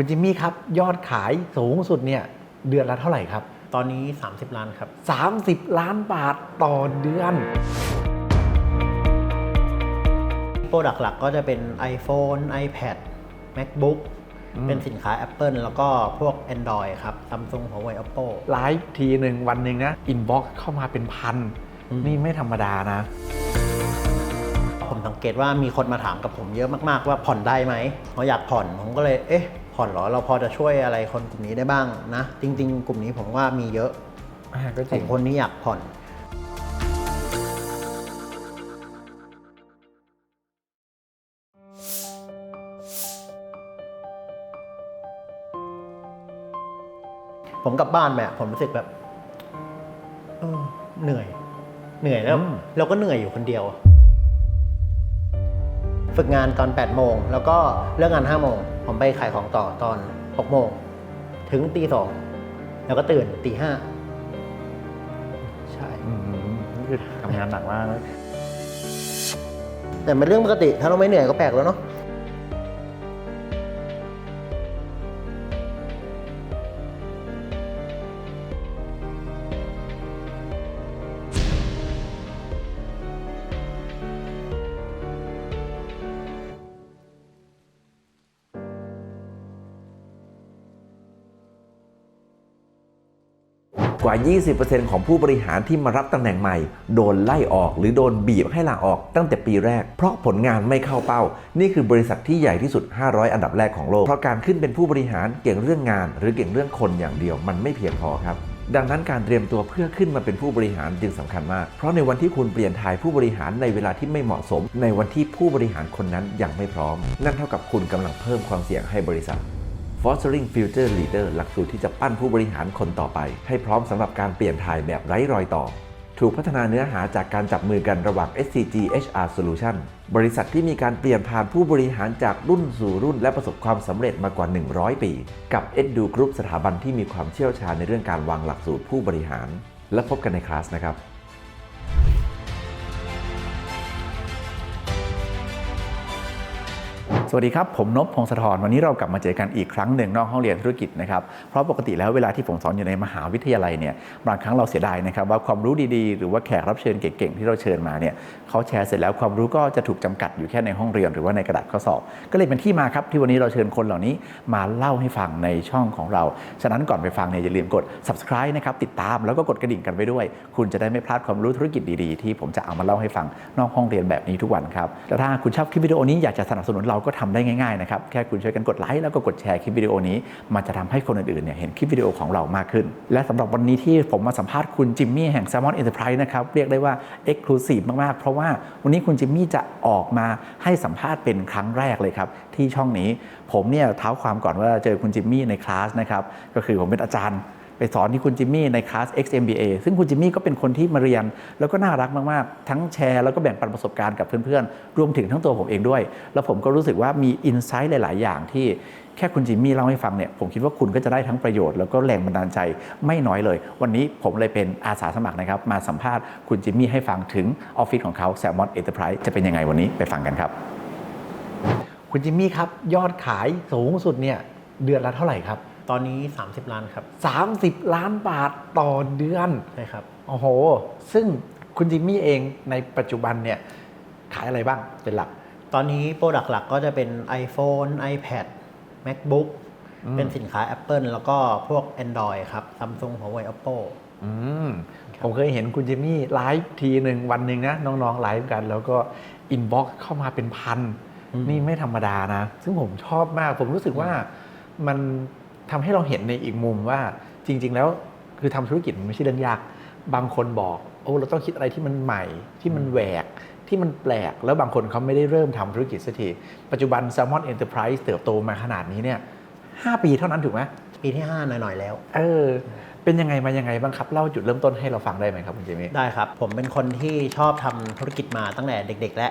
คุณจิมมี่ครับ ยอดขายสูงสุดเนี่ยเดือนละเท่าไหร่ครับ ตอนนี้ 30 ล้านครับ 30 ล้านบาทต่อเดือน โปรดักต์หลักก็จะเป็น iPhone iPad MacBook อืมเป็นสินค้า Apple แล้วก็พวก Android ครับ Samsung Huawei Oppo ไลฟ์ทีหนึ่งวันหนึ่งนะอินบ็อกซ์เข้ามาเป็นพันอืมนี่ไม่ธรรมดานะ ผมสังเกตว่ามีคนมาถามกับผมเยอะมาก ๆ ว่าผ่อนได้ไหมเขาอยากผ่อน ผมก็เลย เอ๊ะ ผ่อนเหรอเราพอจะช่วยอะไรคนกลุ่มนี้ได้บ้างนะ จริง ๆ กลุ่มนี้ผมว่ามีเยอะอ่าก็จขริองงคนนี้อยากผ่อนผมกลับบ้านแบบผมรู้สึกแบบเออเหนื่อย เหนื่อยแล้วอืมเราก็เหนื่อยอยู่คนเดียว ฝึกงานตอน 8 โมง แล้วก็เลิกงาน 5 โมง ผมไปขายของต่อตอน 6 โมง ถึงตีสองแล้วก็ตื่นตีห้าใช่ อืมนี่คือทำงานหนักมากนะแต่เป็นเรื่องปกติ ถ้าเราไม่เหนื่อยก็แปลกแล้วเนาะ กว่า 20%ของผู้บริหารที่มารับตำแหน่งใหม่ โดนไล่ออกหรือโดนบีบให้ลาออกตั้งแต่ปีแรก เพราะผลงานไม่เข้าเป้า นี่คือบริษัทที่ใหญ่ที่สุด 500 อันดับแรกของโลก เพราะการขึ้นเป็นผู้บริหารเก่งเรื่องงาน หรือเก่งเรื่องคนอย่างเดียวมันไม่เพียงพอครับดังนั้นการเตรียมตัวเพื่อขึ้นมาเป็นผู้บริหารจึงสำคัญมาก เพราะในวันที่คุณเปลี่ยนถ่ายผู้บริหารในเวลาที่ไม่เหมาะสม ในวันที่ผู้บริหารคนนั้นยังไม่พร้อม นั่นเท่ากับคุณกำลังเพิ่มความเสี่ยงให้บริษัท Fostering Future Leader หลักสูตรที่จะปั้นผู้บริหารคนต่อไป ให้พร้อมสำหรับการเปลี่ยนถ่ายแบบไร้รอยต่อ ถูกพัฒนาเนื้อหาจากการจับมือกันระหว่าง SCG HR Solution บริษัทที่มีการเปลี่ยนผ่านผู้บริหารจากรุ่นสู่รุ่น และประสบความสำเร็จมากว่า 100 ปี กับ Edu Group สถาบันที่มีความเชี่ยวชาญในเรื่องการวางหลักสูตรผู้บริหาร และพบกันในคลาสนะครับ สวัสดีครับ ผมนพพงศธรวันนี้เรากลับมาเจอกันอีกครั้งหนึ่งนอกห้องเรียนธุรกิจนะครับเพราะปกติแล้วเวลาที่ผมสอนอยู่ในมหาวิทยาลัยเนี่ยบางครั้งเราเสียดายนะครับว่าความรู้ดีๆ หรือว่าแขกรับเชิญเก่งๆที่เราเชิญมาเนี่ยเขาแชร์เสร็จแล้วความรู้ก็จะถูกจำกัดอยู่แค่ในห้องเรียนหรือว่าในกระดาษข้อสอบ ก็เลยเป็นที่มาครับที่วันนี้เราเชิญคนเหล่านี้มาเล่าให้ฟังในช่องของเรา ฉะนั้นก่อนไปฟังเนี่ยอย่าลืมกด subscribe นะครับติดตามแล้วก็กดกระดิ่งกันไว้ด้วย คุณจะได้ไม่พลาดความรู้ธุรกิจดีๆ ที่ผมจะเอามาเล่าให้ฟังนอกห้องเรียนแบบนี้ทุกวันครับแล้วถ้าคุณชอบคลิปวิดีโอนี้อยากจะสนับสนุนเราก็ทำได้ง่ายๆนะครับ แค่คุณช่วยกันกดไลค์แล้วก็กดแชร์คลิปวิดีโอนี้ มันจะทำให้คนอื่นๆเนี่ยเห็นคลิปวิดีโอของเรามากขึ้น และสำหรับวันนี้ที่ผมมาสัมภาษณ์คุณจิมมี่แห่ง Salmon Enterprise นะครับ เรียกได้ว่า Exclusive มากๆ เพราะว่าวันนี้คุณจิมมี่จะออกมาให้สัมภาษณ์เป็นครั้งแรกเลยครับที่ช่องนี้ ผมเนี่ยเท้าความก่อนว่าเจอคุณจิมมี่ในคลาสนะครับก็คือผมเป็นอาจารย์ ไปสอนที่คุณจิมมี่ในคลาส XMBA ซึ่งคุณจิมมี่ก็เป็นคนที่มาเรียน แล้วก็น่ารักมาก ๆ ทั้งแชร์แล้วก็แบ่งปันประสบการณ์กับเพื่อน ๆ รวมถึงทั้งตัวผมเองด้วย แล้วผมก็รู้สึกว่ามีอินไซต์หลาย ๆ อย่างที่แค่คุณจิมมี่เล่าให้ฟังเนี่ยผมคิดว่าคุณก็จะได้ทั้งประโยชน์แล้วก็แรงบันดาลใจไม่น้อยเลย วันนี้ผมเลยเป็นอาสาสมัครนะครับมาสัมภาษณ์คุณจิมมี่ให้ฟังถึงออฟฟิศของเขา Salmon Enterprise จะเป็นยังไงวันนี้ไปฟังกันครับ คุณจิมมี่ครับยอดขายสูงสุดเนี่ยเดือนละเท่าไหร่ครับ ตอนนี้ 30 ล้านครับ 30 ล้านบาทต่อเดือนใช่ครับ โอ้โห ซึ่งคุณจิมมี่เองในปัจจุบันเนี่ยขายอะไรบ้างเป็นหลัก ตอนนี้โปรดักต์หลักก็จะเป็น iPhone iPad MacBook อืมเป็นสินค้า Apple แล้วก็พวก Android ครับ Samsung Huawei Oppo อืมผมเคยเห็นคุณจิมมี่ไลฟ์ทีหนึ่งวันหนึ่งนะ น้องๆไลฟ์กัน แล้วก็อินบ็อกซ์เข้ามาเป็นพันอืมนี่ไม่ธรรมดานะ ซึ่งผมชอบมาก ผมรู้สึกว่ามัน ทำให้เราเห็นในอีกมุมว่าจริง ๆ แล้วคือทำธุรกิจมันไม่ใช่เรื่องยาก บางคนบอก โอ้เราต้องคิดอะไรที่มันใหม่ ที่มันแหวกที่มันแปลก แล้วบางคนเขาไม่ได้เริ่มทำธุรกิจสักที ปัจจุบัน Salmon Enterprise เติบโตมาขนาดนี้เนี่ยห้าปีเท่านั้นถูกไหมปีที่ 5 หน่อย ๆ แล้ว เออ เป็นยังไงมายังไงบ้างครับ เล่าจุดเริ่มต้นให้เราฟังได้ไหมครับคุณเจมี่ได้ครับ ผมเป็นคนที่ชอบทำธุรกิจมาตั้งแต่เด็ก ๆ และ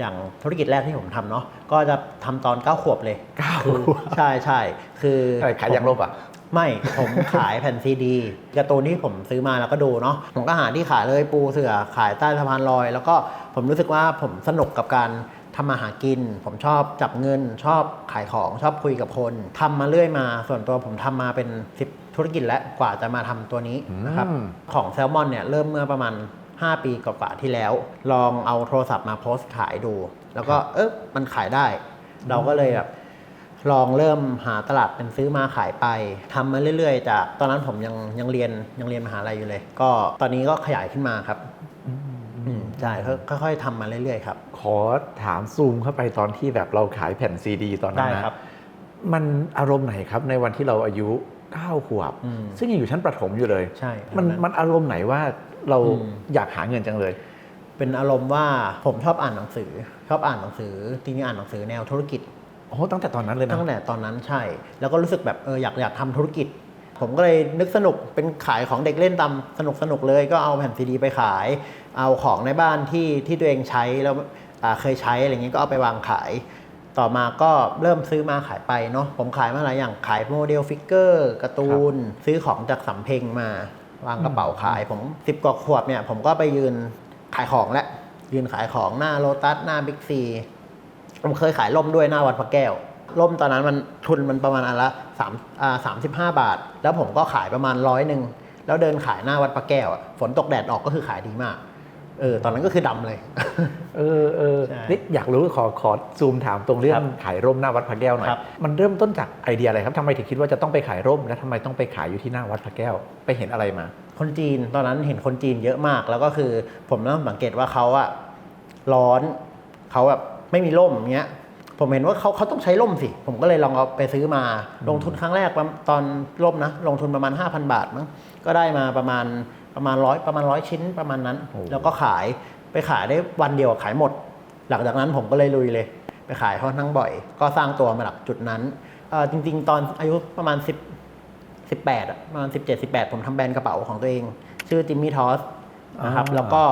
อย่างธุรกิจแรกที่ผมทำเนาะก็จะทำตอน9ขวบเลยเก้าคือใช่ใช่คืออะไรขายยางลบอะไม่ ผมขายแผ่นซีดีการ์ตูนที่ผมซื้อมาแล้วก็ดูเนาะผมก็หาที่ขายเลยปูเสือขายใต้สะพานลอย แล้วก็ผมรู้สึกว่าผมสนุกกับการทำมาหากิน ผมชอบจับเงิน ชอบขายของชอบคุยกับคนทำมาเรื่อยมา ส่วนตัวผมทำมาเป็น 10 ธุรกิจแล้วกว่าจะมาทำตัวนี้นะครับอืมของแซลมอนเนี่ยเริ่มเมื่อประมาณ 5 ปีกว่าๆที่แล้ว ลองเอาโทรศัพท์มาโพสต์ขายดู แล้วก็เออมันขายได้ เราก็เลยแบบลองเริ่มหาตลาดเป็นซื้อมาขายไปทำมาเรื่อยๆจากตอนนั้นผมยังยังเรียนยังเรียนมหาลัยอยู่เลย ก็ตอนนี้ก็ขยายขึ้นมาครับอืมใช่ค่อยๆทำมาเรื่อยๆครับ ขอถามซูมเข้าไปตอนที่แบบเราขายแผ่นซีดี ตอนนั้นได้นะครับ มันอารมณ์ไหนครับในวันที่เราอายุ9ขวบอืมซึ่งยังอยู่ชั้นประถมอยู่เลย ใช่ มันตอนนั้นมันอารมณ์ไหนว่า เราอืมอยากหาเงินจังเลย เป็นอารมณ์ว่าผมชอบอ่านหนังสือ ชอบอ่านหนังสือจริงๆอ่านหนังสือแนวธุรกิจโอ้โหตั้งแต่ตอนนั้นเลยนะตั้งแต่ตอนนั้นใช่ แล้วก็รู้สึกแบบเอออยากอยากทำธุรกิจ ผมก็เลยนึกสนุกเป็นขายของเด็กเล่นตามสนุกสนุกเลยก็เอาแผ่นซีดีไปขาย เอาของในบ้านที่ที่ตัวเองใช้แล้วอ่าเคยใช้อะไรเงี้ยก็เอาไปวางขาย ต่อมาก็เริ่มซื้อมาขายไปเนาะผมขายมาหลายอย่างขายโมเดลฟิกเกอร์การ์ตูน ซื้อของจากสำเพ็งมา วางกระเป๋าขาย ผมสิบกว่าขวบเนี่ยผมก็ไปยืนขายของและยืนขายของหน้าโลตัสหน้าบิ๊กซีผมเคยขายล่มด้วยหน้าวัดพระแก้วล่มตอนนั้นมันทุนมันประมาณอันละสามอ่าสามสิบห้าบาท แล้วผมก็ขายประมาณร้อยหนึ่งแล้วเดินขายหน้าวัดพระแก้วอะฝนตกแดดออกก็คือขายดีมาก เออตอนนั้นก็คือดำเลย เออเออใช่นี่อยากรู้ขอขอซูมถามตรงเรื่อครังบขายร่มหน้าวัดพระแก้วหน่อย ครับ มันเริ่มต้นจากไอเดียอะไรครับทำไมถึงคิดว่าจะต้องไปขายร่มและทำไมต้องไปขายอยู่ที่หน้าวัดพระแก้ว ไปเห็นอะไรมา คนจีนตอนนั้นเห็นคนจีนเยอะมาก แล้วก็คือผมเริ่มสังเกตว่าเขาอะร้อนเขาแบบไม่มีร่มอย่างเงี้ยผมเห็นว่าเขาเขาต้องใช้ร่มสิ ผมก็เลยลองเอาไปซื้อมา ลงทุนครั้งแรกประมาณตอนร่มนะ ลงทุนประมาณ 5,000 บาทมั้งก็ได้มาประมาณ ประมาณร้อยประมาณร้อยชิ้นประมาณนั้นโอ้แล้วก็ขายไปขายได้วันเดียวขายหมด หลังจากนั้นผมก็เลยลุยเลย ไปขายค่อนข้างบ่อย ก็สร้างตัวมาจากจุดนั้นเอ่อจริง ๆ ตอนอายุประมาณ 10 18อะประมาณ17 18 ผมทำแบรนด์กระเป๋าของตัวเอง ชื่อจิมมี่ทอสนะครับอ่าแล้วก็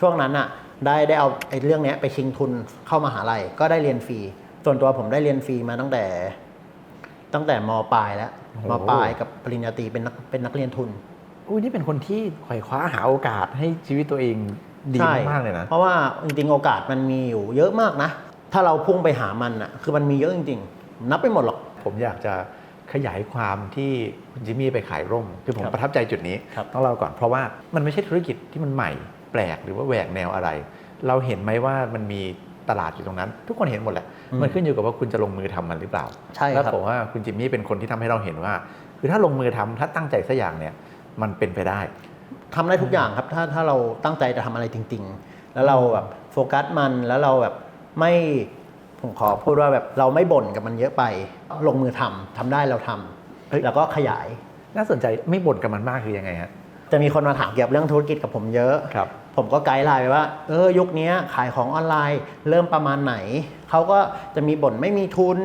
ช่วงนั้นอะได้ได้เอาไอ้เรื่องเนี้ยไปชิงทุนเข้ามาหาลัยก็ได้เรียนฟรีส่วนตัวผมได้เรียนฟรีมาตั้งแต่ตั้งแต่มปลายแล้วมปลายกับปริญญาตรีเป็นนักเป็นนักเรียนทุน อุ้ยนี่เป็นคนที่ไขว่คว้าหาโอกาสให้ชีวิตตัวเองดีใช่มากๆเลยนะ เพราะว่าจริงๆโอกาสมันมีอยู่เยอะมากนะ ถ้าเราพุ่งไปหามันอะคือมันมีเยอะจริงๆ นับไปหมดหรอก ผมอยากจะขยายความที่คุณจิมมี่ไปขายร่ม คือผมครับประทับใจจุดนี้ ครับ ต้องเล่าก่อนเพราะว่ามันไม่ใช่ธุรกิจที่มันใหม่แปลกหรือว่าแหวกแนวอะไร เราเห็นไหมว่ามันมีตลาดอยู่ตรงนั้น ทุกคนเห็นหมดแหละอืมมันขึ้นอยู่กับว่าคุณจะลงมือทำมันหรือเปล่า ใช่ครับแล้วผมว่าคุณจิมมี่เป็นคนที่ทำให้เราเห็นว่า คือถ้าลงมือทำถ้าตั้งใจสักอย่างเนี่ย มันเป็นไปได้ทำได้ทุกอย่างครับ ถ้าถ้าเราตั้งใจจะทำอะไรจริง ๆ แล้วเราแบบโฟกัสมันแล้วเราแบบไม่ผมขอพูดว่าแบบเราไม่บ่นกับมันเยอะไป ลงมือทำทำได้เราทำเฮ้ย แล้วก็ขยาย น่าสนใจไม่บ่นกับมันมากคือยังไงฮะจะมีคนมาถามเกี่ยวกับเรื่องธุรกิจกับผมเยอะ ครับ ผมก็ไกด์ไลน์ไปว่า เออยุคนี้ขายของออนไลน์เริ่มประมาณไหน เขาก็จะมีบ่นไม่มีทุน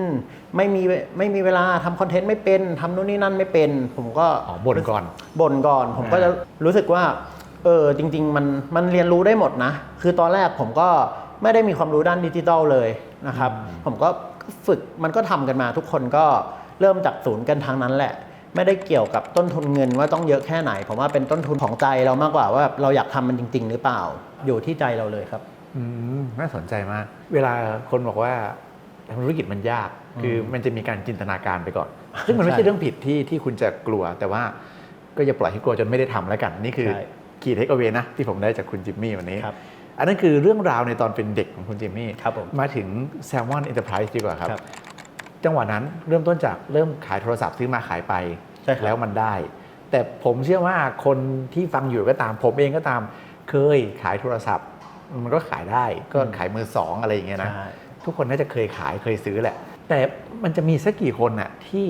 ไม่มีไม่มีเวลาทำคอนเทนต์ไม่เป็นทำนู่นนี่นั่นไม่เป็น ผมก็อ๋อบ่นก่อนบ่นก่อน ผมก็จะรู้สึกว่าเออจริง ๆ มันมันเรียนรู้ได้หมดนะ คือตอนแรกผมก็ไม่ได้มีความรู้ด้านดิจิทัลเลยนะครับ ผมก็ฝึกมันก็ทำกันมาทุกคนก็เริ่มจากศูนย์กันทางนั้นแหละ ไม่ได้เกี่ยวกับต้นทุนเงินว่าต้องเยอะแค่ไหน ผมว่าเป็นต้นทุนของใจเรามากกว่าว่าแบบเราอยากทำมันจริง ๆ หรือเปล่า อยู่ที่ใจเราเลยครับอืมน่าสนใจมาก เวลาคนบอกว่าทำธุรกิจมันยาก คือมันจะมีการจินตนาการไปก่อน ซึ่งมันไม่ใช่ใช่เรื่องผิดที่ที่คุณจะกลัว แต่ว่าก็อย่าปล่อยให้กลัวจนไม่ได้ทำแล้วกัน นี่คือใช่คีย์เทคเอาไว้นะที่ผมได้จากคุณจิมมี่วันนี้ครับอันนั้นคือเรื่องราวในตอนเป็นเด็กของคุณจิมมี่ครับผมมาถึง Salmon Enterprise ดีกว่าครับครับ จังหวะนั้นเริ่มต้นจากเริ่มขายโทรศัพท์ซื้อมาขายไปใช่ครับแล้วมันได้ แต่ผมเชื่อว่าคนที่ฟังอยู่ก็ตาม ผมเองก็ตามเคยขายโทรศัพท์ มันก็ขายได้ก็ขายมือสองอะไรอย่างเงี้ยนะใช่ทุกคนน่าจะเคยขายเคยซื้อแหละ แต่มันจะมีสักกี่คนน่ะที่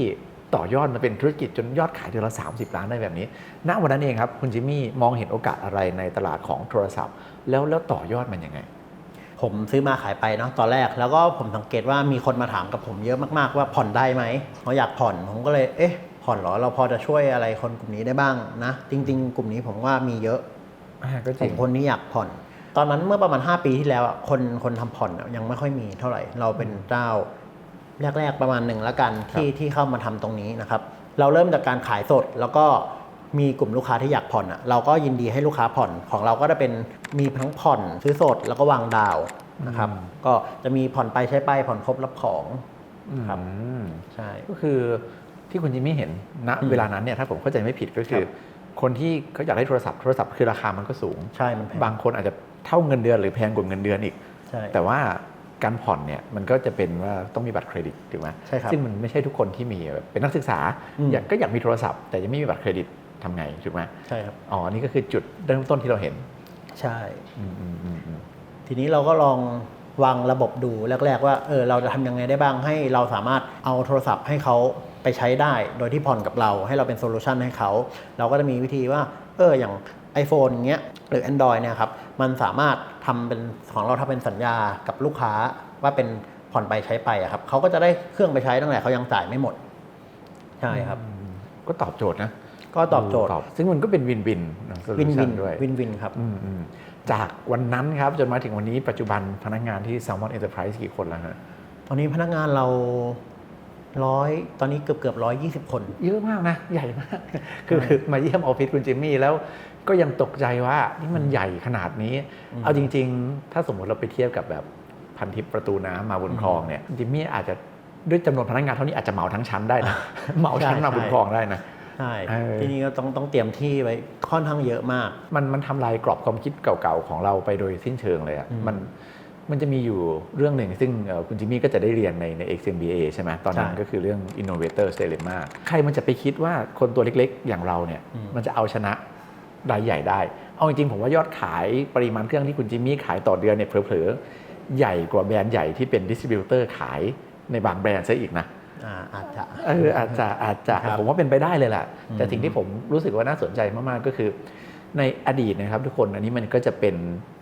ต่อยอดมาเป็นธุรกิจจนยอดขายเดือนละ 30 ล้านได้แบบนี้ ณ วันนั้นเองครับ คุณจิมมี่มองเห็นโอกาสอะไรในตลาดของโทรศัพท์ แล้วแล้วต่อยอดมันยังไง ผมซื้อมาขายไปเนาะตอนแรก แล้วก็ผมสังเกตว่ามีคนมาถามกับผมเยอะมากๆ ว่าผ่อนได้ไหมเขาอยากผ่อนผมก็เลยเอ๊ะผ่อนเหรอเราพอจะช่วยอะไรคนกลุ่มนี้ได้บ้างนะจริง ๆ กลุ่มนี้ผมว่ามีเยอะอ่าก็จผริมงคนนี้อยากผ่อน ตอนนั้นเมื่อประมาณ 5 ปีที่แล้วอะคนคนทำผ่อนอะยังไม่ค่อยมีเท่าไหร่ เราเป็นเจ้าแรก ๆ ประมาณหนึ่งแล้วกันที่ที่เข้ามาทำตรงนี้นะครับ เราเริ่มจากการขายสดแล้วก็ มีกลุ่มลูกค้าที่อยากผ่อนอะเราก็ยินดีให้ลูกค้าผ่อนของเราก็จะเป็นมีทั้งผ่อนซื้อสดแล้วก็วางดาวนะครับอืมก็จะมีผ่อนไปใช้ไปผ่อนครบรับของครับอืมใช่ก็คือที่คุณจิมมี่เห็นณอืมเวลานั้นเนี่ยถ้าผมเข้าใจไม่ผิดก็คือคนที่เขาอยากได้โทรศัพท์โทรศัพท์คือราคามันก็สูงใช่มันแพงบางคนอาจจะเท่าเงินเดือนหรือแพงกว่าเงินเดือนอีกใช่แต่ว่าการผ่อนเนี่ยมันก็จะเป็นว่าต้องมีบัตรเครดิตถูกไหมใช่ครับซึ่งมันไม่ใช่ทุกคนที่มีแบบเป็นนักศึกษาอืมอยากก็อยากมีโทรศัพท์ แต่ยังไม่มีบัตรเครดิต ทำไงถูกไหมใช่ครับอ๋อนี่ก็คือจุดเริ่มต้นที่เราเห็น ใช่อืมอืมอืมอืมทีนี้เราก็ลองวางระบบดูแรก ๆ ว่าเออเราจะทำยังไงได้บ้างให้เราสามารถเอาโทรศัพท์ให้เขาไปใช้ได้ โดยที่ผ่อนกับเราให้เราเป็นโซลูชันให้เขา เราก็จะมีวิธีว่าเอออย่าง iPhone อย่างเงี้ยหรือ Android เนี่ยครับมันสามารถทำเป็นของเราทำเป็นสัญญากับลูกค้าว่าเป็นผ่อนไปใช้ไปอะครับเขาก็จะได้เครื่องไปใช้ตั้งแต่เขายังจ่ายไม่หมด ใช่ครับ ก็ตอบโจทย์นะ ก็ตอบโจทย์ ซึ่งมันก็เป็นวินวินวินวินด้วยวินวินครับอืมอืมจากวันนั้นครับจนมาถึงวันนี้ปัจจุบันพนักงานที่ Salmon Enterprise กี่คนแล้วฮะตอนนี้พนักงานเราร้อยตอนนี้เกือบเกือบร้อยยี่สิบคน เยอะมากนะ ใหญ่มาก คือคือมาเยี่ยมออฟฟิศคุณจิมมี่แล้วก็ยังตกใจว่านี่มันใหญ่ขนาดนี้อืมเอาจริง ๆ ถ้าสมมติเราไปเทียบกับแบบพันทิปประตูน้ำมาบนคลองเนี่ยจิมมี่อาจจะด้วยจำนวนพนักงานเท่านี้อาจจะเหมาทั้งชั้นได้นะเหมาชั้นมาบนคลองได้นะ ใช่เออที่นี่ก็ต้องต้องเตรียมที่ไว้ค่อนข้างเยอะมาก มันมันทำลายกรอบความคิดเก่าๆของเราไปโดยสิ้นเชิงเลยอะอืมมันมันจะมีอยู่เรื่องหนึ่งซึ่งเอ่อคุณจิมมี่ก็จะได้เรียนในใน XMBA ใช่ไหมตอนนั้นใช่ก็คือเรื่อง Innovator Dilemma ใครมันจะไปคิดว่าคนตัวเล็กๆ อย่างเราเนี่ยอืมมันจะเอาชนะรายใหญ่ได้ เอาจริงๆ ผมว่ายอดขายปริมาณเครื่องที่คุณจิมมี่ขายต่อเดือนเนี่ยเผลอๆ ใหญ่กว่าแบรนด์ใหญ่ที่เป็นดิสติบิวเตอร์ขายในบางแบรนด์ซะอีกนะ อ่าอาจจะเอออาจจะอาจจะครับผมว่าเป็นไปได้เลยแหละอืมแต่สิ่งที่ผมรู้สึกว่าน่าสนใจมากๆก็คือ ในอดีตนะครับทุกคนอันนี้มันก็จะเป็น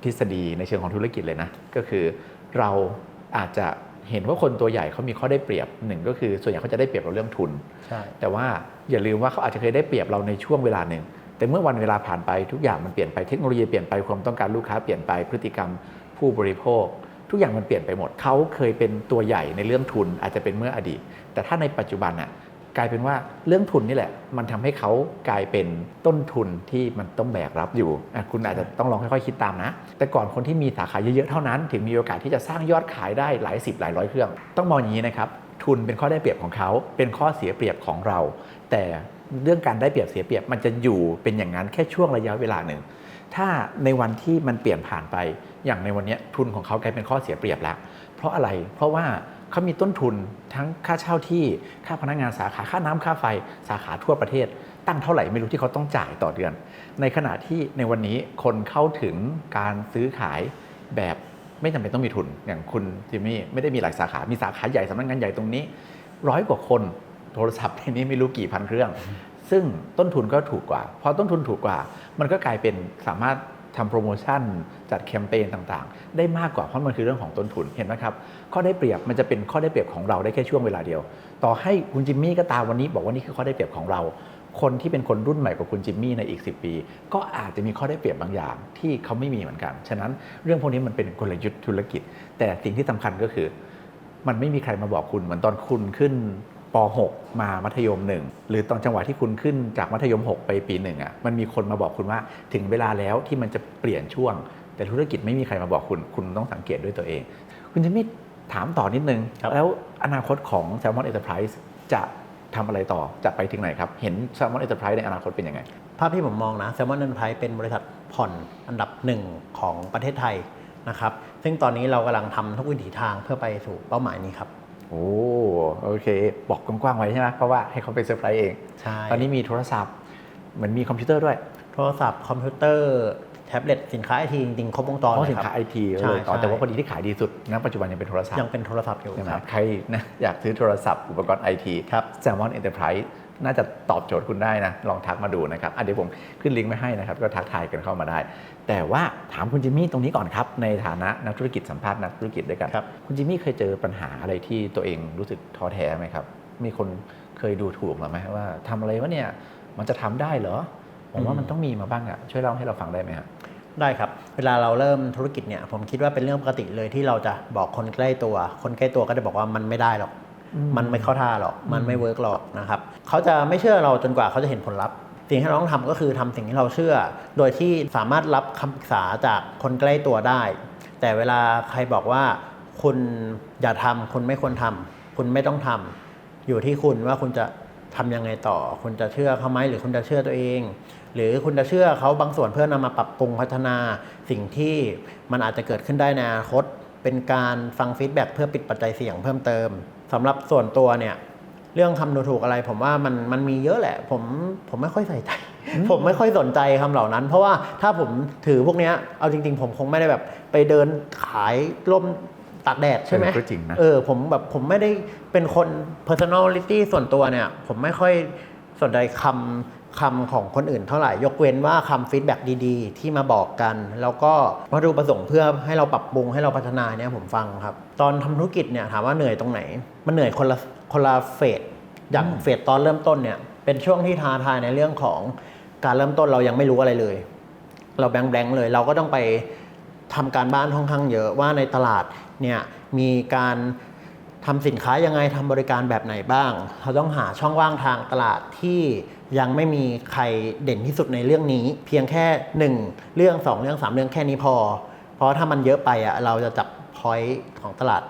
ทฤษฎีในเชิงของธุรกิจเลยนะ ก็คือเราอาจจะเห็นว่าคนตัวใหญ่เขามีข้อได้เปรียบหนึ่งก็คือส่วนใหญ่เขาจะได้เปรียบเราเรื่องทุนใช่แต่ว่าอย่าลืมว่าเขาอาจจะเคยได้เปรียบเราในช่วงเวลาหนึ่ง แต่เมื่อวันเวลาผ่านไปทุกอย่างมันเปลี่ยนไปเทคโนโลยีเปลี่ยนไปความต้องการลูกค้าเปลี่ยนไปพฤติกรรมผู้บริโภค ทุกอย่างมันเปลี่ยนไปหมดเขาเคยเป็นตัวใหญ่ในเรื่องทุนอาจจะเป็นเมื่ออดีต แต่ถ้าในปัจจุบันน่ะกลายเป็นว่าเรื่องทุนนี่แหละ มันทำให้เขากลายเป็นต้นทุนที่มันต้องแบกรับอยู่คุณอาจจะต้องลองค่อยๆคิดตามนะ แต่ก่อนคนที่มีสาขาเยอะๆเท่านั้น ถึงมีโอกาสที่จะสร้างยอดขายได้หลายสิบหลายร้อยเครื่อง ต้องมองอย่างนี้นะครับทุนเป็นข้อได้เปรียบของเขา เป็นข้อเสียเปรียบของเรา แต่เรื่องการได้เปรียบเสียเปรียบมันจะอยู่เป็นอย่างนั้นแค่ช่วงระยะเวลาหนึ่ง ถ้าในวันที่มันเปลี่ยนผ่านไป อย่างในวันนี้ทุนของเขากลายเป็นข้อเสียเปรียบแล้ว เพราะอะไร เพราะว่า เขามีต้นทุนทั้งค่าเช่าที่ค่าพนักงานสาขาค่าน้ำค่าไฟสาขาทั่วประเทศ ตั้งเท่าไหร่ไม่รู้ที่เขาต้องจ่ายต่อเดือน ในขณะที่ในวันนี้คนเข้าถึงการซื้อขายแบบไม่จำเป็นต้องมีทุนอย่างคุณจิมมี่ไม่ได้มีหลายสาขา มีสาขาใหญ่สำนักงานใหญ่ตรงนี้ร้อยกว่าคนโทรศัพท์ในนี้ไม่รู้กี่พันเครื่อง ซึ่งต้นทุนก็ถูกกว่า พอต้นทุนถูกกว่า มันก็กลายเป็นสามารถ ทำโปรโมชั่น จัดแคมเปญต่างๆ ได้มากกว่าเพราะมันคือเรื่องของต้นทุนเห็นไหมครับข้อได้เปรียบมันจะเป็นข้อได้เปรียบของเราได้แค่ช่วงเวลาเดียว ต่อให้คุณจิมมี่ก็ตามวันนี้บอกว่านี่คือข้อได้เปรียบของเรา คนที่เป็นคนรุ่นใหม่กว่าคุณจิมมี่ในอีก 10 ปี ก็อาจจะมีข้อได้เปรียบบางอย่างที่เขาไม่มีเหมือนกัน ฉะนั้นเรื่องพวกนี้มันเป็นกลยุทธ์ธุรกิจ แต่สิ่งที่สำคัญก็คือ มันไม่มีใครมาบอกคุณเหมือนตอนคุณขึ้น ป .6 มามัธยมหนึ่งหรือตอนจังหวะที่คุณขึ้นจากมัธยม 6 ไปปีหนึ่งอะมันมีคนมาบอกคุณว่าถึงเวลาแล้วที่มันจะเปลี่ยนช่วง แต่ธุรกิจไม่มีใครมาบอกคุณ คุณต้องสังเกตด้วยตัวเอง คุณจะไม่ถามต่อนิดนึงครับแล้วอนาคตของ Salmon Enterprise จะทำอะไรต่อจะไปถึงไหนครับ เห็น Salmon Enterprise ในอนาคตเป็นยังไง ภาพที่ผมมองนะ Salmon Enterprise เป็นบริษัทผ่อนอันดับหนึ่งของประเทศไทยนะครับซึ่งตอนนี้เรากำลังทำทุกวิถีทางเพื่อไปสู่เป้าหมายนี้ครับ โอ้โอเค บอกกว้างๆไว้ใช่ไหมเพราะว่าให้เขาไปเซอร์ไพรส์เองใช่ตอนนี้มีโทรศัพท์เหมือนมีคอมพิวเตอร์ด้วย โทรศัพท์คอมพิวเตอร์แท็บเล็ตสินค้าไอทีจริงๆครบวงจรอ๋อเลยสินครับค้าไอทีใช่เลยอ๋อใช่แต่ว่าพอดีที่ขายดีสุดณปัจจุบันยังเป็นโทรศัพท์ยังเป็นโทรศัพท์อยู่ใช่ไหมครับใครนะอยากซื้อโทรศัพท์อุปกรณ์ไอทีครับ Salmon Enterprise น่าจะตอบโจทย์คุณได้นะ ลองทักมาดูนะครับอะเดี๋ยวผมขึ้นลิงก์ไว้ให้นะครับ ก็ทักทายกันเข้ามาได้ แต่ว่าถามคุณจิมมี่ตรงนี้ก่อนครับ ในฐานะนักธุรกิจสัมภาษณ์นักธุรกิจด้วยกันครับคุณจิมมี่เคยเจอปัญหาอะไรที่ตัวเองรู้สึกท้อแท้ไหมครับ มีคนเคยดูถูกเราไหมว่าทำอะไรวะเนี่ยมันจะทำได้เหรอผมว่ามันต้องมีมาบ้างอะช่วยเล่าให้เราฟังได้ไหมครับได้ครับ เวลาเราเริ่มธุรกิจเนี่ยผมคิดว่าเป็นเรื่องปกติเลยที่เราจะบอกคนใกล้ตัว คนใกล้ตัวก็จะบอกว่ามันไม่ได้หรอกอื มมันไม่เข้าท่าหรอก มันไม่เวิร์กหรอกนะครับเขาจะไม่เชื่อเราจนกว่าเขาจะเห็นผลลัพธ์สิ่งที่เราต้องทำก็คือทำสิ่งที่เราเชื่อ โดยที่สามารถรับคำปรึกษาจากคนใกล้ตัวได้ แต่เวลาใครบอกว่าคุณอย่าทำคุณไม่ควรทำคุณไม่ต้องทำอยู่ที่คุณว่าคุณจะทำยังไงต่อ คุณจะเชื่อเขาไหมหรือคุณจะเชื่อตัวเอง หรือคุณจะเชื่อเขาบางส่วนเพื่อนำมาปรับปรุงพัฒนาสิ่งที่มันอาจจะเกิดขึ้นได้ในอนาคต เป็นการฟังฟีดแบ็กเพื่อปิดปัจจัยเสี่ยงเพิ่มเติม สำหรับส่วนตัวเนี่ย เรื่องคำดูถูกอะไร ผมว่ามันมันมีเยอะแหละ ผมผมไม่ค่อยใส่ใจ ผมไม่ค่อยสนใจคำเหล่านั้น เพราะว่าถ้าผมถือพวกเนี้ยเอาจริง ๆ ผมคงไม่ได้แบบไปเดินขายร่มตากแดดใช่ไหมเออก็จริงนะเออผมแบบผมไม่ได้เป็นคน personality ส่วนตัวเนี่ย ผมไม่ค่อยสนใจคำ คำของคนอื่นเท่าไหร่ ยกเว้นว่าคำฟีดแบ็ดีๆ ที่มาบอกกัน แล้วก็วัตถุประสงค์เพื่อให้เราปรับปรุงให้เราพัฒนาเนี่ยผมฟังครับ ตอนทำธุรกิจเนี่ยถามว่าเหนื่อยตรงไหน มันเหนื่อยคนละคนละเฟสอย่างเฟสตอนเริ่มต้นเนี่ยเป็นช่วงที่ท้าทายในเรื่องของการเริ่มต้นเรายังไม่รู้อะไรเลย เราแบงค์แบงค์เลย เราก็ต้องไปทำการบ้านค่อนข้างเยอะว่าในตลาดเนี่ยมีการทำสินค้ายังไงทำบริการแบบไหนบ้าง เราต้องหาช่องว่างทางตลาดที่ ยังไม่มีใครเด่นที่สุดในเรื่องนี้ เพียงแค่หนึ่งเรื่องสองเรื่องสามเรื่องแค่นี้พอ เพราะถ้ามันเยอะไปอะเราจะจับพอยต์ของตลาด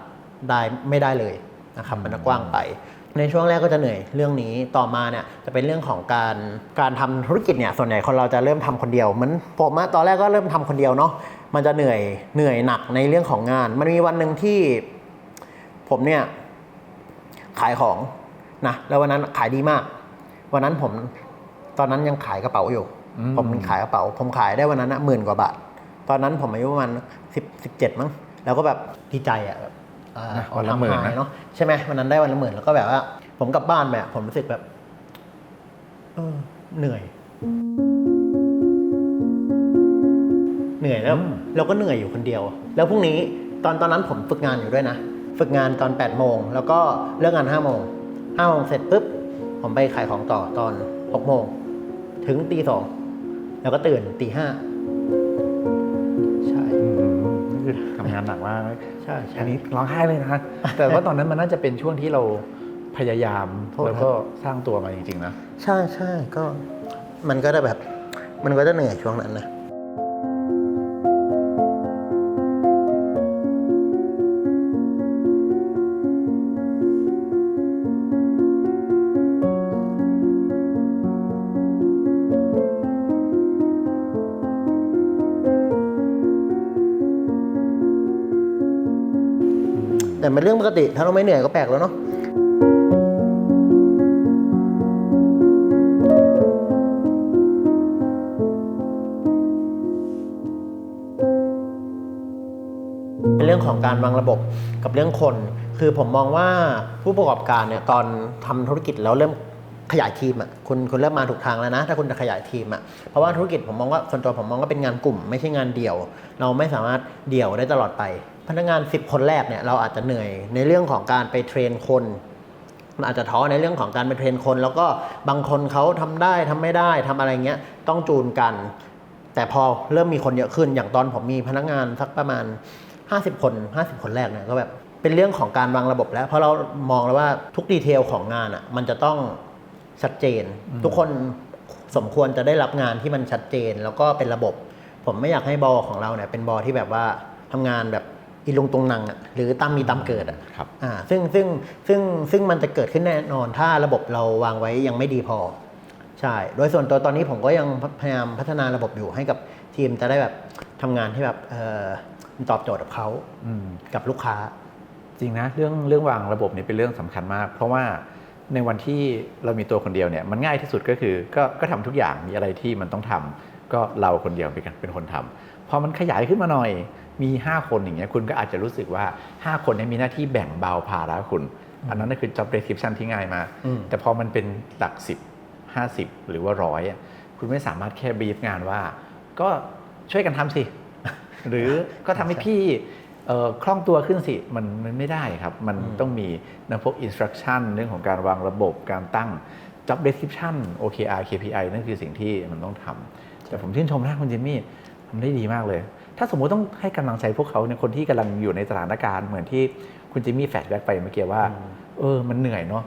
ได้ไม่ได้เลยนะครับมันจะกว้างไป ในช่วงแรกก็จะเหนื่อยเรื่องนี้ต่อมาเนี่ยจะเป็นเรื่องของการการทำธุรกิจเนี่ยส่วนใหญ่คนเราจะเริ่มทำคนเดียวเหมือนผมอะตอนแรกก็เริ่มทำคนเดียวเนาะมันจะเหนื่อยเหนื่อยหนักในเรื่องของงาน มันมีวันหนึ่งที่ผมเนี่ยขายของนะแล้ววันนั้นขายดีมาก วันนั้นผมตอนนั้นยังขายกระเป๋าอยู่อืมผมขายกระเป๋า ผมขายได้วันนั้นหมื่นกว่าบาท ตอนนั้นผมอายุประมาณสิบสิบเจ็ดมั้ง แล้วก็แบบดีใจอะแบบเอ่อนะวันละหมื่นทำนะหายเนาะใช่ไหมวันนั้นได้วันละหมื่นแล้วก็แบบว่า ผมกลับบ้านแบบผมรู้สึกแบบเออเหนื่อย เหนื่อยแล้วอืมเราก็เหนื่อยอยู่คนเดียว แล้วพรุ่งนี้ตอนตอนนั้นผมฝึกงานอยู่ด้วยนะ ฝึกงานตอน8ปดโมงแล้วก็เลิกงาน5้าโมงห้าโมงเสร็จปุ๊บ ผมไปขายของต่อตอน6กโมงถึงตีสองแล้วก็ตื่นตีห้าใช่อืมนี่คือทำงานหนักมากนะใช่ใช่อันนี้ร้องไห้เลยนะแต่ว่าตอนนั้นมันน่าจะเป็นช่วงที่เราพยายามโทษครับแล้วก็สร้างตัวมาจริงๆนะใช่ใช่ก็มันก็จะแบบ มันก็จะเหนื่อยช่วงนั้นนะ เป็นเรื่องปกติ ถ้าเราไม่เหนื่อยก็แปลกแล้วเนาะเป็นเรื่องของการวางระบบกับเรื่องคน คือผมมองว่าผู้ประกอบการเนี่ยตอนทำธุรกิจแล้วเริ่ม ขยายทีมอะคุณคุณเริ่มมาถูกทางแล้วนะ ถ้าคุณจะขยายทีมอะเพราะว่าธุรกิจผมมองว่าส่วนตัวผมมองว่าเป็นงานกลุ่ม ไม่ใช่งานเดี่ยว เราไม่สามารถเดี่ยวได้ตลอดไป พนักงาน 10 คนแรกเนี่ยเราอาจจะเหนื่อยในเรื่องของการไปเทรนคนมันอาจจะท้อในเรื่องของการไปเทรนคน แล้วก็บางคนเขาทำได้ทำไม่ได้ทำอะไรเงี้ยต้องจูนกัน แต่พอเริ่มมีคนเยอะขึ้นอย่างตอนผมมีพนักงานสักประมาณ 50 คน 50 คนแรกเนี่ยก็แบบเป็นเรื่องของการวางระบบแล้ว เพราะเรามองแล้วว่าทุกดีเทลของงานอะมันจะต้อง ชัดเจน ทุกคนสมควรจะได้รับงานที่มันชัดเจน แล้วก็เป็นระบบ ผมไม่อยากให้บอของเราเนี่ยเป็นบอที่แบบว่าทำงานแบบอีลุงตรงนังอะหรือตามมีตามเกิดอะครับอ่าซึ่งซึ่งซึ่งซึ่งมันจะเกิดขึ้นแน่นอนถ้าระบบเราวางไว้ยังไม่ดีพอ ใช่ โดยส่วนตัวตอนนี้ผมก็ยังพยายามพัฒนาระบบอยู่ให้กับทีมจะได้แบบทำงานที่แบบเออมันตอบโจทย์กับเขาอืมกับลูกค้า จริงนะ เรื่องเรื่องวางระบบนี่เป็นเรื่องสำคัญมาก เพราะว่า ในวันที่เรามีตัวคนเดียวเนี่ยมันง่ายที่สุดก็คือก็ก็ทำทุกอย่างมีอะไรที่มันต้องทำก็เราคนเดียวเป็นเป็นคนทำพอมันขยายขึ้นมาหน่อยมี 5 คนอย่างเงี้ยคุณก็อาจจะรู้สึกว่า 5 คนเนี้มีหน้าที่แบ่งเบาภาระคุณ อันนั้นก็คือ job description ที่ง่ายมากอืมแต่พอมันเป็นหลัก 10 50 หรือว่าร้อยอะคุณไม่สามารถแค่บีฟงานว่า ก็ช่วยกันทำสิ หรือก็ทำให้พี่เอ่อ คล่องตัวขึ้นสิมันมันไม่ได้ครับ มันอืมต้องมีนะพวก instruction เรื่องของการวางระบบการตั้ง job description OKR KPI นั่นคือสิ่งที่มันต้องทำแต่ผมชื่นชมนะคุณจิมมี่ทำได้ดีมากเลย ถ้าสมมุติต้องให้กำลังใจพวกเขาเนี่ยคนที่กำลังอยู่ในสถานการณ์เหมือนที่คุณจิมมี่แฟลชแบ็กไปเมื่อกี้ว่า เออมันเหนื่อยเนาะ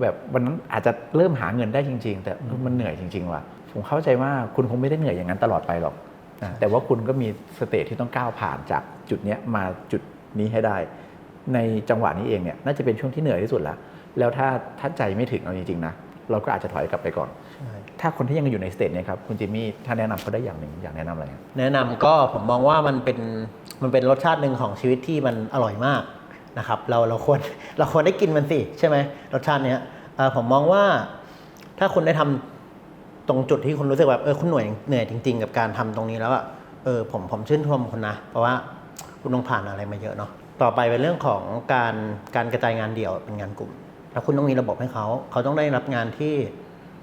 แบบวันนั้นอาจจะเริ่มหาเงินได้จริง ๆ แต่เออมันเหนื่อยจริง ๆ ว่ะผมเข้าใจว่าคุณคงไม่ได้เหนื่อยอย่างนั้นตลอดไปหรอกนะ แต่ว่าคุณก็มีสเตจที่ต้องก้าวผ่านจากจุดเนี้ยมาจุดนี้ให้ได้ ในจังหวะนี้เองเนี่ยน่าจะเป็นช่วงที่เหนื่อยที่สุดแล้ว แล้วถ้าถ้าใจไม่ถึงเอาจริงๆนะเราก็อาจจะถอยกลับไปก่อนใช่ถ้าคนที่ยังอยู่ในสเตจเนี้ครับคุณจิมมี่ถ้าแนะนำเขาได้อย่างหนึ่งอยากแนะนำอะไรครับแนะนำก็ผมมองว่ามันเป็นมันเป็นรสชาติหนึ่งของชีวิตที่มันอร่อยมากนะครับเราเราควรเราควรได้กินมันสิใช่ไหมรสชาติเนี้ยเอ่อผมมองว่าถ้าคุณได้ทำ ตรงจุดที่คุณรู้สึกแบบเออคุณหน่วยเหนื่อยจริง ๆ กับการทำตรงนี้แล้วอะเออผมผมชื่นชมคุณนะ เพราะว่าคุณต้องผ่านอะไรมาเยอะเนาะต่อไปเป็นเรื่องของการการกระจายงานเดี่ยวเป็นงานกลุ่ม แล้วคุณต้องมีระบบให้เขา เขาต้องได้รับงานที่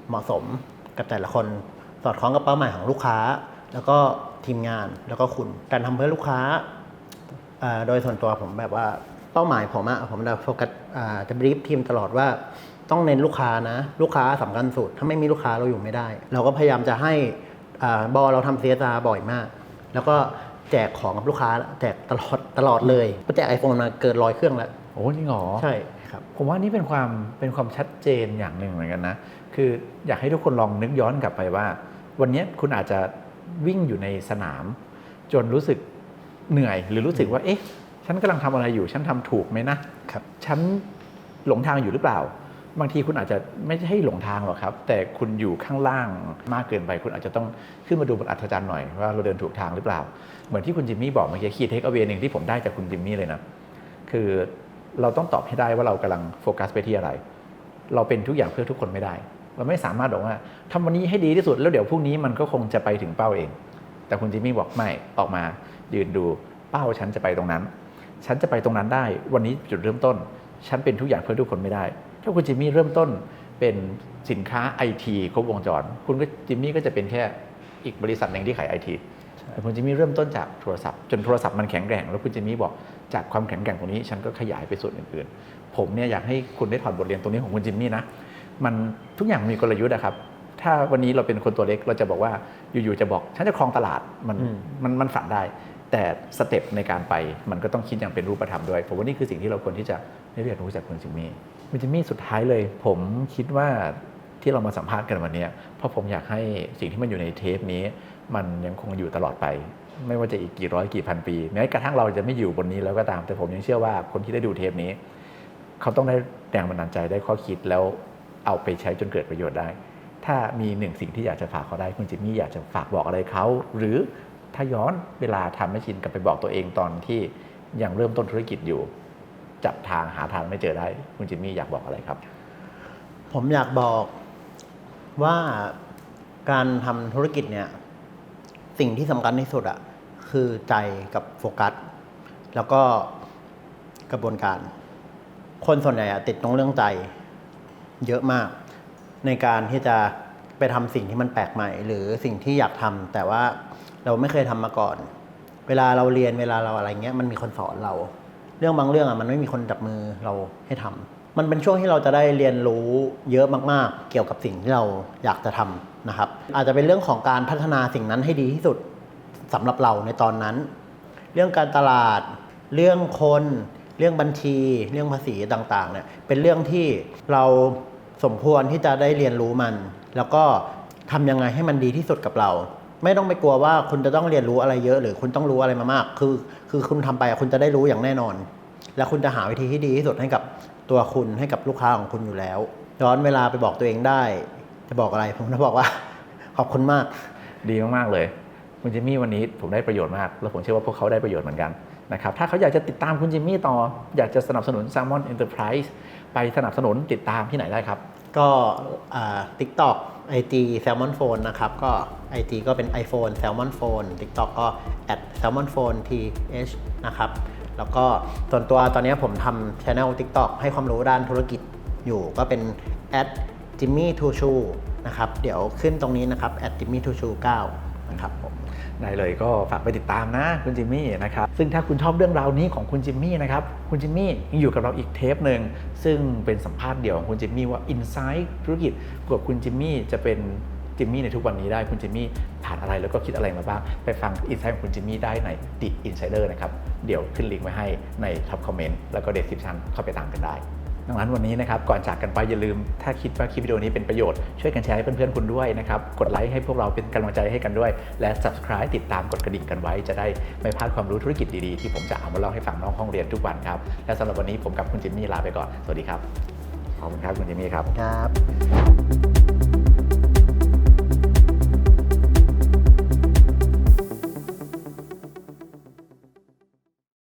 เหมาะสมกับแต่ละคนสอดคล้องกับเป้าหมายของลูกค้า แล้วก็ทีมงานแล้วก็คุณการทำเพื่อลูกค้าอ่อโดยส่วนตัวผมแบบว่าเป้าหมายผมอะผมจะโฟกัสอ่าจะบรีฟทีมตลอดว่า ต้องเน้นลูกค้านะ ลูกค้าสำคัญสุด ถ้าไม่มีลูกค้าเราอยู่ไม่ได้ เราก็พยายามจะให้อ่าบอเราทำเสียตาบ่อยมาก แล้วก็แจกของกับลูกค้าแจกตลอดตลอดเลยก็แจกไอโฟนมาเกินร้อยเครื่องแล้วโอ้จริงเหรอใช่ครับผมว่านี่เป็นความเป็นความชัดเจนอย่างหนึ่งเหมือนกันนะ คืออยากให้ทุกคนลองนึกย้อนกลับไปว่า วันนี้คุณอาจจะวิ่งอยู่ในสนาม จนรู้สึกเหนื่อย หรือรู้สึกว่าเอ๊ะฉันกำลังทำอะไรอยู่ ฉันทำถูกไหมนะครับฉันหลงทางอยู่หรือเปล่า บางทีคุณอาจจะไม่ใช่หลงทางหรอกครับ แต่คุณอยู่ข้างล่างมากเกินไป คุณอาจจะต้องขึ้นมาดูบนอัศจรรย์หน่อยว่าเราเดินถูกทางหรือเปล่า เหมือนที่คุณจิมมี่บอกเมื่อกี้คีย์เทคเอาเวหนึ่งที่ผมได้จากคุณจิมมี่เลยนะ คือเราต้องตอบให้ได้ว่าเรากำลังโฟกัสไปที่อะไร เราเป็นทุกอย่างเพื่อทุกคนไม่ได้ เราไม่สามารถบอกว่าทำวันนี้ให้ดีที่สุดแล้วเดี๋ยวพรุ่งนี้มันก็คงจะไปถึงเป้าเอง แต่คุณจิมมี่บอกไม่ออกมายืนดูเป้าฉันจะไปตรงนั้น ฉันจะไปตรงนั้นได้ วันนี้จุดเริ่มต้น ฉันเป็นทุกอย่างเพื่อทุกคนไม่ได้ ถ้าคุณจิมมี่เริ่มต้นเป็นสินค้าไอทีครบวงจร คุณก็จิมมี่ก็จะเป็นแค่อีกบริษัทหนึ่งที่ขายไอทีแต่คุณจิมมี่เริ่มต้นจากโทรศัพท์ จนโทรศัพท์มันแข็งแกร่งแล้วคุณจิมมี่บอกจากความแข็งแกร่งตรงนี้ ฉันก็ขยายไปส่วนอื่นๆ ผมเนี่ยอยากให้คุณได้ถอดบทเรียนตรงนี้ของคุณจิมมี่นะมันทุกอย่างมีกลยุทธ์นะครับถ้าวันนี้เราเป็นคนตัวเล็กเราจะบอกว่าอยู่ๆจะบอกฉันจะครองตลาดมันอืมมันมันฝันได้ แต่สเต็ปในการไปมันก็ต้องคิดอย่างเป็นรูปธรรมด้วยผมว่านี่คือสิ่งที่เราควรที่จะได้เรียนรู้จากคุณจิมมี่ คุณจิมมี่สุดท้ายเลย ผมคิดว่าที่เรามาสัมภาษณ์กันวันนี้เพราะผมอยากให้สิ่งที่มันอยู่ในเทปนี้ มันยังคงอยู่ตลอดไป ไม่ว่าจะอีกกี่ร้อยกี่พันปี แม้กระทั่งเราจะไม่อยู่บนนี้แล้วก็ตาม แต่ผมยังเชื่อว่าคนที่ได้ดูเทปนี้ เขาต้องได้แรงบันดาลใจได้ข้อคิดแล้วเอาไปใช้จนเกิดประโยชน์ได้ ถ้ามีหนึ่งสิ่งที่อยากจะฝากเขาได้คุณจิมมี่อยากจะฝากบอกอะไรเขาหรือถ้าย้อนเวลาทำไม่ชินกลับไปบอกตัวเองตอนที่ยังเริ่มต้นธุรกิจอยู่ จับทางหาทางไม่เจอได้ คุณจิมมี่อยากบอกอะไรครับ ผมอยากบอกว่าการทำธุรกิจเนี่ย สิ่งที่สำคัญที่สุดอะคือใจกับโฟกัส แล้วก็กระบวนการ คนส่วนใหญ่ติดตรงเรื่องใจ เยอะมาก ในการที่จะไปทำสิ่งที่มันแปลกใหม่ หรือสิ่งที่อยากทำแต่ว่าเราไม่เคยทำมาก่อน เวลาเราเรียนเวลาเราอะไรเงี้ยมันมีคนสอนเรา เรื่องบางเรื่องอะมันไม่มีคนจับมือเราให้ทำมันเป็นช่วงที่เราจะได้เรียนรู้เยอะมากๆ เกี่ยวกับสิ่งที่เราอยากจะทำนะครับ อาจจะเป็นเรื่องของการพัฒนาสิ่งนั้นให้ดีที่สุดสำหรับเราในตอนนั้น เรื่องการตลาด เรื่องคน เรื่องบัญชี เรื่องภาษีต่างๆเนี่ยเป็นเรื่องที่เราสมควรที่จะได้เรียนรู้มัน แล้วก็ทำยังไงให้มันดีที่สุดกับเรา ไม่ต้องไปกลัวว่าคุณจะต้องเรียนรู้อะไรเยอะ หรือคุณต้องรู้อะไรมามาก คือ คือคุณทำไปอะคุณจะได้รู้อย่างแน่นอน แล้วคุณจะหาวิธีที่ดีที่สุดให้กับตัวคุณให้กับลูกค้าของคุณอยู่แล้วย้อนเวลาไปบอกตัวเองได้ จะบอกอะไร ผมจะบอกว่า ขอบคุณมาก ดีมากๆเลยคุณจิมมี่วันนี้ผมได้ประโยชน์มาก แล้วผมเชื่อว่าพวกเขาได้ประโยชน์เหมือนกันนะครับถ้าเขาอยากจะติดตามคุณจิมมี่ต่อ อยากจะสนับสนุน Salmon Enterprise ไปสนับสนุนติดตามที่ไหนได้ครับ ก็ทิกตอก IG Salmon Phone นะครับ ก็ IG ก็เป็น iPhone Salmon Phone TikTok ก็ at Salmon Phone th นะครับ แล้วก็ส่วนตัวตอนนี้ผมทำ Channel TikTok ให้ความรู้ด้านธุรกิจอยู่ก็เป็น at Jimmy t o s h u นะครับ เดี๋ยวขึ้นตรงนี้นะครับ at Jimmy t o s h u 9นะครับผม ได้เลยก็ฝากไปติดตามนะคุณจิมมี่นะครับซึ่งถ้าคุณชอบเรื่องราวนี้ของคุณจิมมี่นะครับคุณจิมมี่ยังอยู่กับเราอีกเทปหนึ่งซึ่งเป็นสัมภาษณ์เดี่ยวของคุณจิมมี่ว่า Insight ธุรกิจกว่าคุณจิมมี่จะเป็นจิมมี่ในทุกวันนี้ได้คุณจิมมี่ผ่านอะไรแล้วก็คิดอะไรมาบ้าง ไปฟัง Insight ของคุณจิมมี่ได้ใน The Insider นะครับ เดี๋ยวขึ้นลิงก์ไว้ให้ในท็อปคอมเมนต์แล้วก็ description เข้าไปตามกันได้ ดังนั้นวันนี้นะครับก่อนจากกันไปอย่าลืม ถ้าคิดว่าคลิปวิดีโอนี้เป็นประโยชน์ ช่วยกันแชร์ให้เพื่อนๆคุณด้วยนะครับ กดไลค์ให้พวกเราเป็นกำลังใจให้กันด้วย และ subscribe ติดตามกดกระดิ่งกันไว้ จะได้ไม่พลาดความรู้ธุรกิจดีๆ ที่ผมจะเอามาเล่าให้ฟังนอกห้องเรียนทุกวันครับ และสำหรับวันนี้ผมกับคุณจิมมี่ลาไปก่อน สวัสดีครับ ขอบคุณครับคุณจิมมี่ครับ ครับ